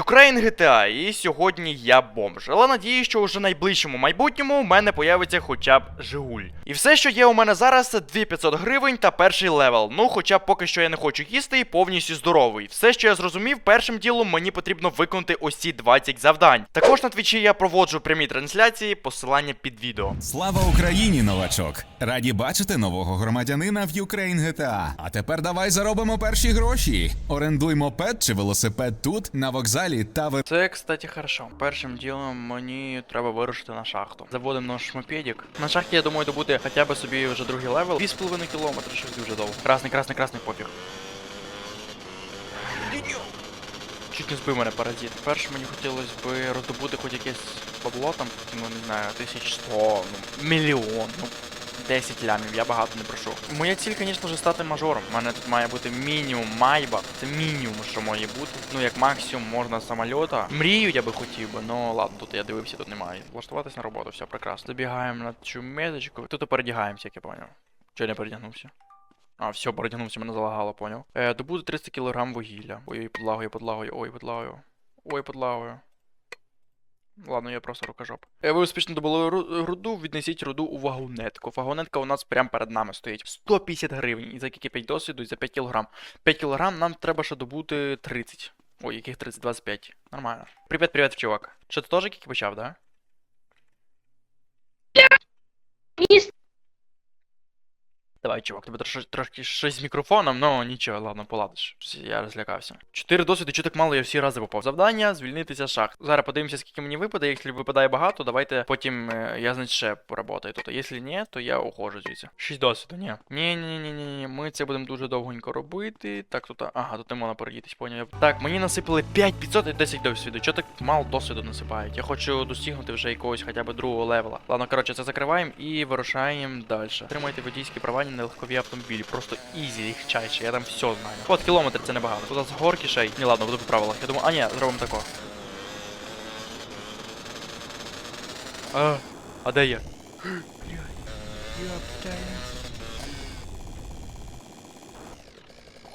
Ukraine GTA, і сьогодні я бомж. Але надію, що уже найближчому майбутньому у мене появиться хоча б Жигуль. І все, що є у мене зараз, це 2500 гривень та перший левел. Ну, хоча б поки що я не хочу їсти і повністю здоровий. Все, що я зрозумів, першим ділом мені потрібно виконати ось ці 20 завдань. Також на твічі я проводжу прямі трансляції, посилання під відео. Слава Україні, новачок! Раді бачити нового громадянина в Ukraine GTA. А тепер давай заробимо перші гроші. Орендуй мопед чи велосипед тут, на вокзалі та в Це, кстати, хорошо. Першим ділом мені треба вирушити на шахту. Заводимо наш мопедик. На шахті, я думаю, добути хоча б собі вже другий левел. 2,5 кілометри, щось дуже довго. Красний, красний, красний пофіг. Чуть не збив мене паразит. Перше мені хотілося б роздобути хоч якесь бабло там, ну не знаю, 1100, ну, мільйон, ну 10 лямів, я багато не прошу. Моя ціль, звісно ж, стати мажором. У мене тут має бути мінімум майба. Це мінімум, що має бути. Ну, як максимум можна самольота. Мрію я би хотів би, ну ладно, тут я дивився, тут немає. Влаштуватись на роботу, все прекрасно. Забігаємо на цю меточку. Тут передягаємося, як я поняв. Чого не передягнувся? А, все, передягнувся, мене залагало, поняв. Е, добуду 300 кг вугілля. Ой, подлагою, подлагою, ой, подлагою. Ой, подлагою. Ладно, я просто рукожоп. Е, Ви успішно добули руду, віднесіть руду у вагонетку. Вагонетка у нас прямо перед нами стоїть. 150 гривень. І за скільки 5 досвіду, і за 5 кілограм. 5 кілограм нам треба ще добути 30. Ой, яких 30? 25. Нормально. Привіт, привіт, чувак. Що ти теж кіки почав, да? Давай, чувак, тебе трошки, трошки щось з мікрофоном, ну нічого, ладно, поладиш. Я розлякався. Чотири досвіди, чого так мало, я всі рази попав. Завдання звільнитися шахт. Зараз подивимося, скільки мені випаде. Якщо випадає багато, давайте потім е, я значить ще поработаю тут. Якщо ні, то я ухожу звідси. Шість досвіду, ні. Ні, ні, ні, ні, ні. Ми це будемо дуже довгенько робити. Так, тут. Ага, тут не можна передітись, поняв. Так, мені насипали 5500 і 10 досвіду. Чого так мало досвіду насипають? Я хочу достигнути вже якогось хоча б другого левела. Ладно, коротше, це закриваємо і вирушаємо далі. Тримайте водійські права на легкові автомобілі. Просто ізі, їх чайше, я там все знаю. От кілометр це небагато. Тут з горки ще й. Ні, ладно, буду по правилах. Я думаю, а ні, зробимо тако. А, а де я?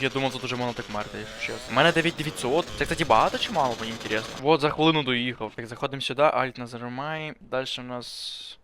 Я думав, тут уже можна так мерти, якщо чесно. У мене 9900. Це, кстати, багато чи мало, мені інтересно. Вот, за хвилину доїхав. Так, заходимо сюди, альт нажимаємо. Далі у нас.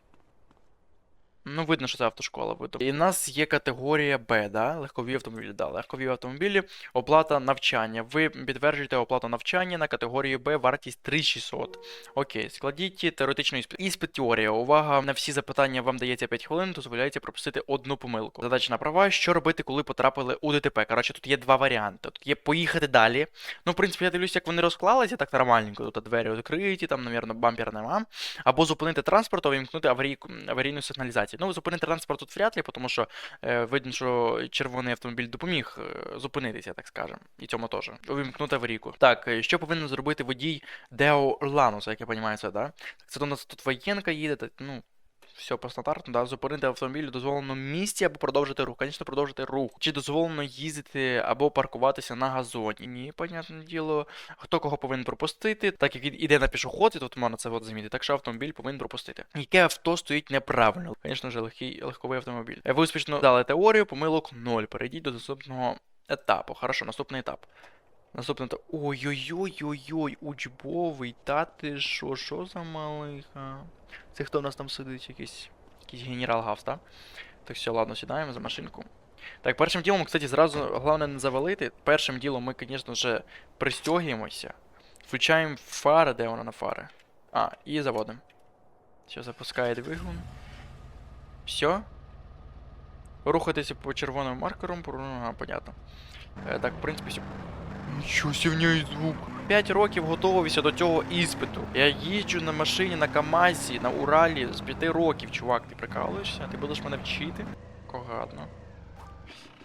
Ну, видно, що це автошкола видно. І в нас є категорія Б, да? Легкові автомобілі. Да, легкові автомобілі, оплата навчання. Ви підтверджуєте оплату навчання на категорію Б, вартість 3600. Окей, складіть теоретичний іспит. Іспит теорія. Увага, на всі запитання вам дається 5 хвилин, дозволяється пропустити одну помилку. Задача на права, що робити, коли потрапили у ДТП. Коротше, тут є два варіанти. Тут є поїхати далі. Ну, в принципі, я дивлюся, як вони розклалися так нормальненько. Тут двері відкриті, там, навірно, бампер нема. Або зупинити транспорт, або вімкнути аварійну сигналізацію. Ну, зупинити транспорт тут вряд ли, тому що е, видно, що червоний автомобіль допоміг е, зупинитися, так скажемо. І цьому теж. Увімкнути аварійку. Так, е, що повинен зробити водій Део Орлануса, як я розумію, це, да? Це до нас тут воєнка їде, так, ну. Все по стандарту, да, зупинити автомобіль у дозволеному місці або продовжити рух. Звісно, продовжити рух. Чи дозволено їздити або паркуватися на газоні? Ні, понятне діло. Хто кого повинен пропустити, так як іде на пішоход, і тут можна це от замітити, так що автомобіль повинен пропустити. Яке авто стоїть неправильно? Звісно ж, легкий легковий автомобіль. Ви успішно дали теорію, помилок 0. Перейдіть до наступного етапу. Хорошо, наступний етап. Наступний етап. Ой-ой-ой-ой-ой, учбовий, та ти що, що за малиха? Це хто в нас там сидить? Якийсь, якийсь генерал Гавс, так? Все, ладно, сідаємо за машинку. Так, першим ділом, кстати, зразу головне не завалити. Першим ділом ми, звісно ж, пристягуємося. Включаємо фари, де вона на фари? А, і заводимо. Все, запускає двигун. Все. Рухатися по червоним маркерам, ага, понятно. Е, так, в принципі, все. Нічого сівняє звук. 5 років готувався до цього іспиту. Я їжджу на машині на КАМАЗі, на Уралі з 5 років, чувак. Ти прикалуєшся? Ти будеш мене вчити? Когадно.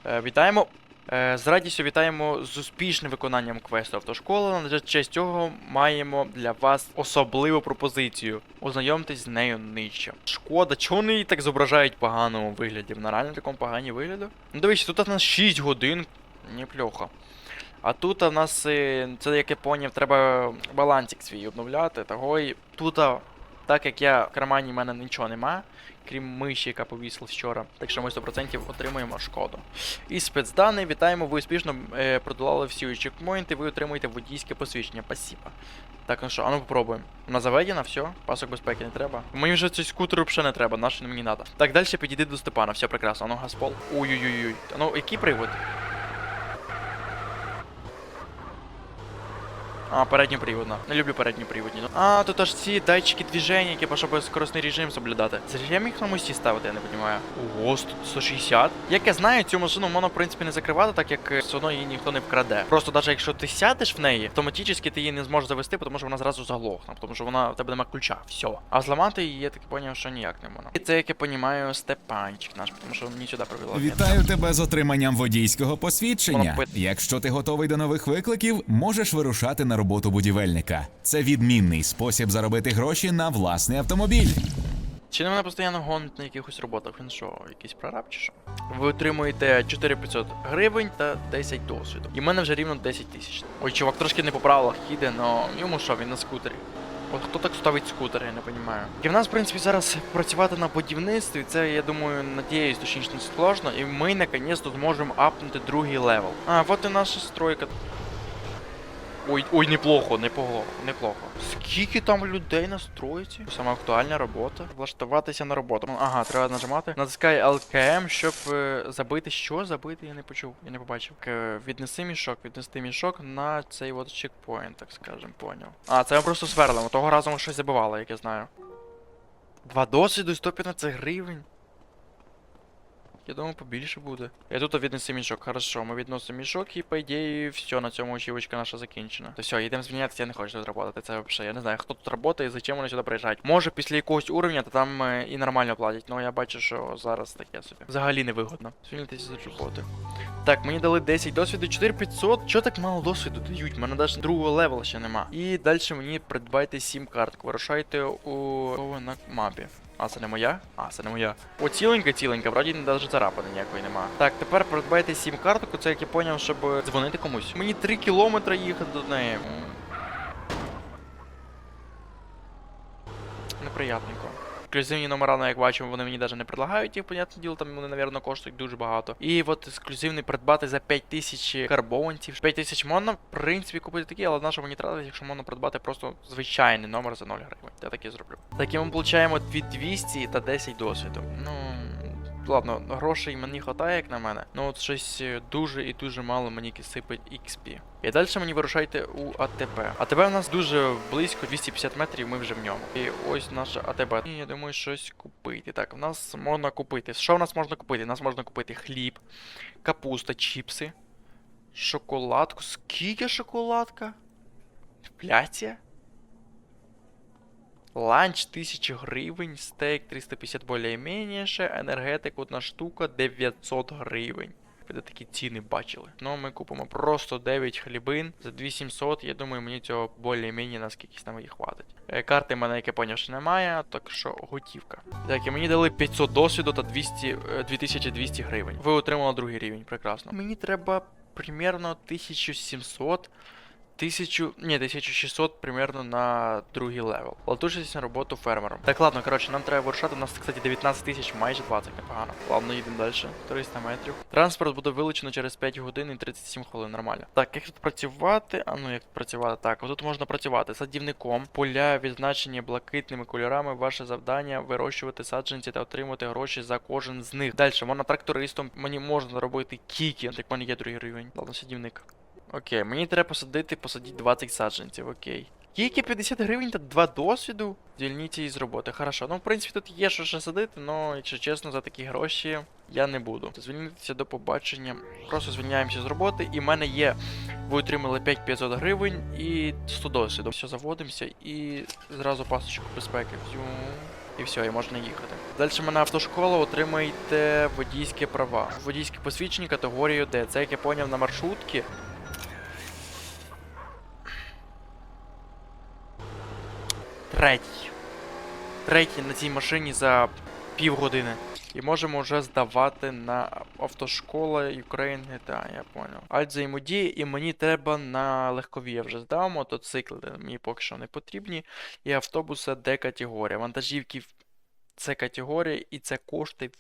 Е, вітаємо. Е, з радістю вітаємо з успішним виконанням квесту автошкола. На честь цього маємо для вас особливу пропозицію. Ознайомтесь з нею нижче. Шкода, чого вони її так зображають в поганому вигляді? Вона реально такому погані вигляду? Ну дивіться, тут у нас 6 годин. Неплохо. А тут у нас, це як я поняв, треба балансик свій обновляти. Того й тут Так як я в кармані в мене нічого нема, крім миші, яка повісила вчора. Так що ми 100% отримуємо шкоду. І спецданий, вітаємо, ви успішно е, продолали всі чекпоінти, ви отримуєте водійське посвідчення. Спасибо. Так, ну що, а ну попробуємо. Вона заведена, все, пасок безпеки не треба. Мені вже цей скутер взагалі не треба, наш мені треба. Так, далі підійди до Степана, все прекрасно. А ну газпол. Ой-ой-ой. А ну, який привод? А, передньоприводна. Не люблю передньоприводні. А, тут аж ці датчики движення, які щоб скоростний режим соблюдати. Зачем їх на мості ставити, я не розумію. Ого, тут 160. Як я знаю, цю машину можна, в принципі, не закривати, так як е, все одно її ніхто не вкраде. Просто навіть якщо ти сядеш в неї, автоматично ти її не зможеш завести, тому що вона зразу заглохне, тому що вона в тебе немає ключа. Все. А зламати її я таки поняв, що ніяк не можна. І це, як я розумію, Степанчик наш, тому що мені сюди привело. Вітаю тебе з отриманням водійського посвідчення. Якщо ти готовий до нових викликів, можеш вирушати на роботу будівельника. Це відмінний спосіб заробити гроші на власний автомобіль. Чи не мене постійно гонить на якихось роботах? Він що, якийсь прораб чи що? Ви отримуєте 4500 гривень та 10 досвіду. І в мене вже рівно 10 тисяч. Ой, чувак трошки не по правилах їде, но йому що, він на скутері. От хто так ставить скутер, я не розумію. І в нас, в принципі, зараз працювати на будівництві, це, я думаю, надіюсь, точніше не сложно, і ми наконець-то зможемо апнути другий левел. А, от і наша стройка. Ой, ой, неплохо, неплохо, неплохо. Скільки там людей на стройці? Саме актуальна робота. Влаштуватися на роботу. Ну, ага, треба нажимати. Натискай LKM, щоб е, забити. Що забити? Я не почув, я не побачив. К, віднеси мішок, віднести мішок на цей от чекпоінт, так скажем, поняв. А, це ми просто сверлимо. Того разу ми щось забивали, як я знаю. Два досвіду і 115 гривень. Я думаю, побільше буде. Я тут віднеси мішок. Хорошо, ми відносимо мішок і по ідеї все, на цьому очівочка наша закінчена. То все, йдемо звільнятися, я не хочу тут працювати. Це взагалі, я не знаю, хто тут працює і зачем вони сюди приїжджають. Може після якогось уровня, то там е, і нормально платять, але я бачу, що зараз таке собі. Взагалі не вигодно. Звільнитися з роботи. Так, мені дали 10 досвіду, 4500. Чого так мало досвіду дають? Мене навіть другого левела ще нема. І далі мені придбайте 7 картку. Вирушайте у на мапі. А, це не моя? А, це не моя. О, ціленька, ціленька, вроді навіть царапини ніякої нема. Так, тепер придбайте сім картку, це як я поняв, щоб е, дзвонити комусь. Мені 3 кілометри їхати до неї. Неприятненько. Ексклюзивні номера, ну, як бачимо, вони мені навіть не предлагають їх, понятне діло, там вони, напевно, коштують дуже багато. І от ексклюзивний придбати за 5000 карбованців. 5000 можна, в принципі, купити такі, але на що мені тратить, якщо можна придбати просто звичайний номер за 0 гривень. Я так і зроблю. Таким ми получаємо 2200 та 10 досвіду. Ну. Ладно, грошей мені хватає, як на мене. Ну от щось е, дуже і дуже мало мені сипить XP. І далі мені вирушайте у АТП. АТП у нас дуже близько, 250 метрів, ми вже в ньому. І ось наше АТП. І я думаю, щось купити. Так, в нас можна купити. Що в нас можна купити? У нас можна купити хліб, капуста, чіпси, шоколадку. Скільки шоколадка? Пляція? Ланч 1000 гривень, стейк 350 более-менее, енергетик одна штука 900 гривень. Ви такі ціни бачили. Ну, ми купимо просто 9 хлібин за 2700. Я думаю, мені цього более-менее наскільки нам і хватить. Е, Карти в мене, як я поняв, ще немає, так що готівка. Так, і мені дали 500 досвіду та 200, е, 2200 гривень. Ви отримали другий рівень, прекрасно. Мені треба примерно 1700 Тисячу, ні, 1600 примерно на другий левел. Латушитесь на роботу фермером. Так, ладно, коротше, нам треба вирушати. У нас, кстати, 19 тисяч, майже 20, непогано. Ладно, їдемо далі. 300 метрів. Транспорт буде вилучено через 5 годин і 37 хвилин, нормально. Так, як тут працювати? А ну як тут працювати? Так, тут можна працювати садівником. Поля відзначені блакитними кольорами. Ваше завдання вирощувати саджанці та отримувати гроші за кожен з них. Далі, можна трактористом, мені можна робити кіки, в мене є другий рівень. Ладно, садівник. Окей, мені треба посадити, посадити 20 саджанців, окей. Тільки 50 гривень та 2 досвіду. Звільніться із роботи. Хорошо. Ну, в принципі, тут є що ще садити, але, якщо чесно, за такі гроші я не буду. Звільнитися до побачення. Просто звільняємося з роботи. І в мене є. Ви отримали 5500 гривень і 100 досвіду. Все, заводимося і зразу пасочку безпеки. І все, і можна їхати. Далі мене автошкола отримаєте водійські права. Водійське посвідчення категорію D. Це як я поняв на маршрутки. Третій. Третій на цій машині за півгодини. І можемо вже здавати на автошкола Ukraine GTA, я понял. Альт взаємодії, і мені треба на легкові я вже здав, мотоцикли мені поки що не потрібні. І автобуси Д категорія. Вантажівки С категорія, і це коштує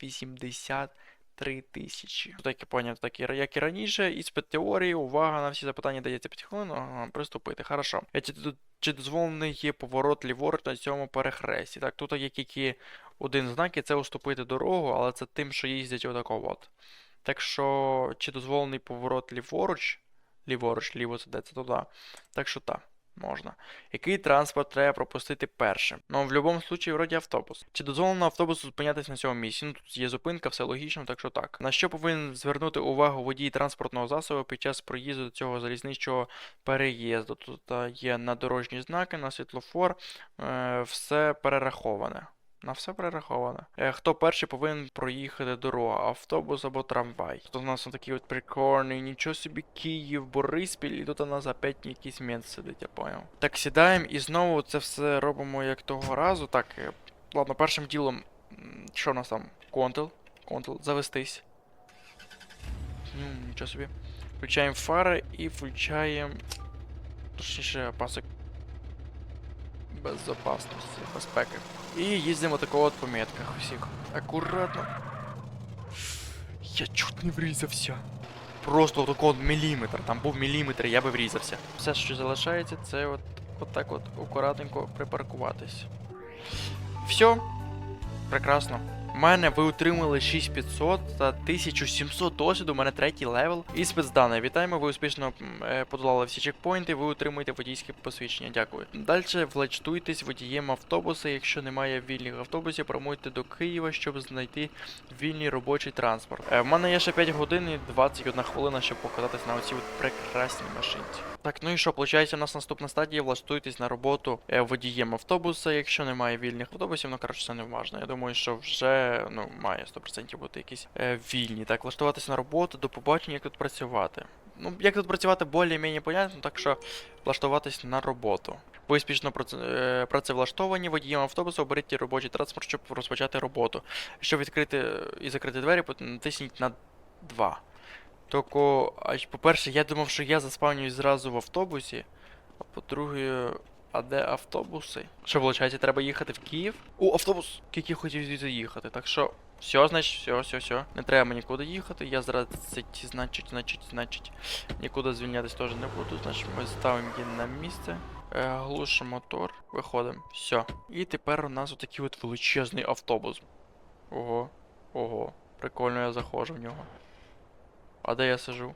83 тисячі. Так я поняв, так і, як і раніше, іспит теорії, увага на всі запитання дається 5 хвилин, ага, приступити. Хорошо. Чи дозволений є поворот ліворуч на цьому перехресті? Так, тут є тільки один знак, і це уступити дорогу, але це тим, що їздять отако от. Так що, чи дозволений поворот ліворуч? Ліворуч, ліво це де це туди. Так що так, можна. Який транспорт треба пропустити першим? Ну, в будь-якому випадку, вроді автобус. Чи дозволено автобусу зупинятись на цьому місці? Ну, тут є зупинка, все логічно, так що так. На що повинен звернути увагу водій транспортного засобу під час проїзду до цього залізничого переїзду? Тут є на дорожні знаки, на світлофор, е, все перераховане. На все перераховане. Хто перший повинен проїхати дорогу? Автобус або трамвай? Тут у нас такий от прикольний, нічого собі Київ, Бориспіль, і тут у нас опять якийсь мент сидить, я поняв. Так, сідаємо і знову це все робимо як того разу. Так, е, ладно, першим ділом, що у нас там? Контел. Контел, завестись. Ну, нічого собі. Включаємо фари і включаємо. Точніше, пасок безопасності, безпеки. І їздимо такого от по метках усіх. Акуратно. Я чуть не врізався. Просто от міліметр. Там був міліметр, я би врізався. Все, що залишається, це от, от так от акуратненько припаркуватись. Все. Прекрасно. У мене ви отримали 6500 та 1700 досвіду, у мене третій левел. І спецдане. Вітаємо, ви успішно е, подолали всі чекпоінти, ви отримуєте водійське посвідчення. Дякую. Далі влаштуйтесь водієм автобуса. Якщо немає вільних автобусів, промуйте до Києва, щоб знайти вільний робочий транспорт. Е, в мене є ще 5 годин і 21 хвилина, щоб покататись на оцій прекрасній машинці. Так, ну і що, виходить, у нас наступна стадія, влаштуйтесь на роботу е, водієм автобуса. Якщо немає вільних автобусів, ну коротше, це не важно. Я думаю, що вже ну, має 100% бути якісь е, вільні. Так, влаштуватись на роботу, до побачення, як тут працювати. Ну, як тут працювати більш-менш понятно, так що влаштуватись на роботу. Ви успішно е, працевлаштовані водієм автобусу, оберіть робочий транспорт, щоб розпочати роботу. Щоб відкрити і закрити двері, натисніть на 2. А по-перше, я думав, що я заспавнююсь зразу в автобусі. А по-друге, а де автобуси? Що, виходить, треба їхати в Київ? О, автобус! Скільки я хотів звідси їхати. Так що, все, значить, все, все, все. Не треба мені нікуди їхати. Я зараз, значить, значить, значить, нікуди звільнятись теж не буду. Значить, ми ставимо її на місце. Е, глушимо мотор, виходимо. Все. І тепер у нас отакий от величезний автобус. Ого, ого. Прикольно я заходжу в нього. А де я сижу?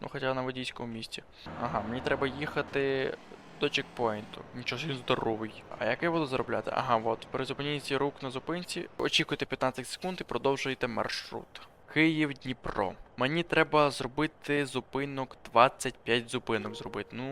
Ну хоча на водійському місці. Ага, мені треба їхати до чекпоінту. Нічого він здоровий. А як я буду заробляти? Ага, от. Призупиніться рук на зупинці. Очікуйте 15 секунд і продовжуйте маршрут. Київ, Дніпро. Мені треба зробити зупинок 25 зупинок зробити. Ну,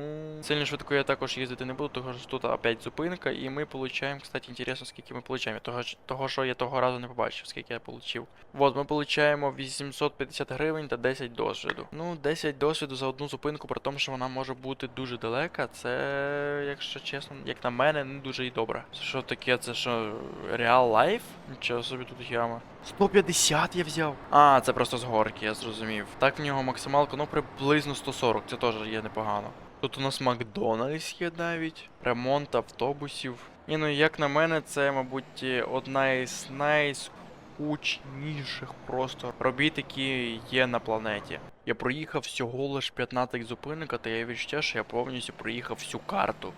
сильно швидко я також їздити не буду, тому що тут опять зупинка, і ми получаємо, кстати, інтересно, скільки ми получаємо. Того, того, що я того разу не побачив, скільки я получив. Вот, ми получаємо 850 гривень та 10 досвіду. Ну, 10 досвіду за одну зупинку, при тому, що вона може бути дуже далека. Це, якщо чесно, як на мене, не дуже і добре. Що таке? Це що, реал лайф? Нічого собі тут яма. 150 я взяв. А, це просто з горки, я зрозумів. Так в нього максималка, ну приблизно 140, це теж є непогано. Тут у нас Макдональдс є навіть, ремонт автобусів. Ні, ну як на мене, це, мабуть, одна із найскучніших просто робіт, які є на планеті. Я проїхав всього лиш 15 зупинок, та я відчуття, що я повністю проїхав всю карту.